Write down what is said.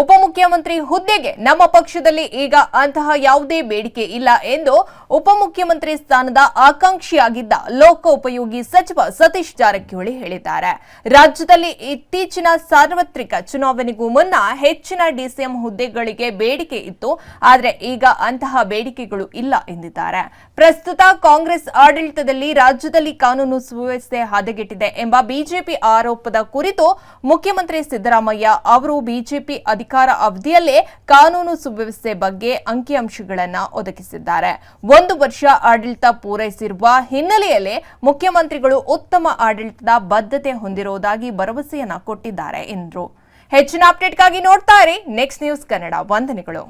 ಉಪಮುಖ್ಯಮಂತ್ರಿ ಹುದ್ದೆಗೆ ನಮ್ಮ ಪಕ್ಷದಲ್ಲಿ ಈಗ ಅಂತಹ ಯಾವುದೇ ಬೇಡಿಕೆ ಇಲ್ಲ ಎಂದು ಉಪಮುಖ್ಯಮಂತ್ರಿ ಸ್ಥಾನದ ಆಕಾಂಕ್ಷಿಯಾಗಿದ್ದ ಲೋಕೋಪಯೋಗಿ ಸಚಿವ ಸತೀಶ್ ಜಾರಕಿಹೊಳಿ ಹೇಳಿದ್ದಾರೆ. ರಾಜ್ಯದಲ್ಲಿ ಇತ್ತೀಚಿನ ಸಾರ್ವತ್ರಿಕ ಚುನಾವಣೆಗೂ ಮುನ್ನ ಹೆಚ್ಚಿನ ಡಿಸಿಎಂ ಹುದ್ದೆಗಳಿಗೆ ಬೇಡಿಕೆ ಇತ್ತು. ಆದರೆ ಈಗ ಅಂತಹ ಬೇಡಿಕೆಗಳು ಇಲ್ಲ ಎಂದಿದ್ದಾರೆ. ಪ್ರಸ್ತುತ ಕಾಂಗ್ರೆಸ್ ಆಡಳಿತದಲ್ಲಿ ರಾಜ್ಯದಲ್ಲಿ ಕಾನೂನು ಸುವ್ಯವಸ್ಥೆ ಹದಗೆಟ್ಟಿದೆ ಎಂಬ ಬಿಜೆಪಿ ಆರೋಪದ ಕುರಿತು ಮುಖ್ಯಮಂತ್ರಿ ಸಿದ್ದರಾಮಯ್ಯ ಅವರು ಬಿಜೆಪಿ ಅವಧಿಯಲ್ಲೇ ಕಾನೂನು ಸುವ್ಯವಸ್ಥೆ ಬಗ್ಗೆ ಅಂಕಿಅಂಶಗಳನ್ನು ಒದಗಿಸಿದ್ದಾರೆ. ಒಂದು ವರ್ಷ ಆಡಳಿತ ಪೂರೈಸಿರುವ ಹಿನ್ನೆಲೆಯಲ್ಲಿ ಮುಖ್ಯಮಂತ್ರಿಗಳು ಉತ್ತಮ ಆಡಳಿತದ ಬದ್ಧತೆ ಹೊಂದಿರುವುದಾಗಿ ಭರವಸೆಯನ್ನ ಕೊಟ್ಟಿದ್ದಾರೆ ಎಂದರು. ಹೆಚ್ಚಿನ ಅಪ್ಡೇಟ್ಗಾಗಿ ನೋಡ್ತಾ ಇರಿ. Next news Kannada. ವಂದನೆಗಳು.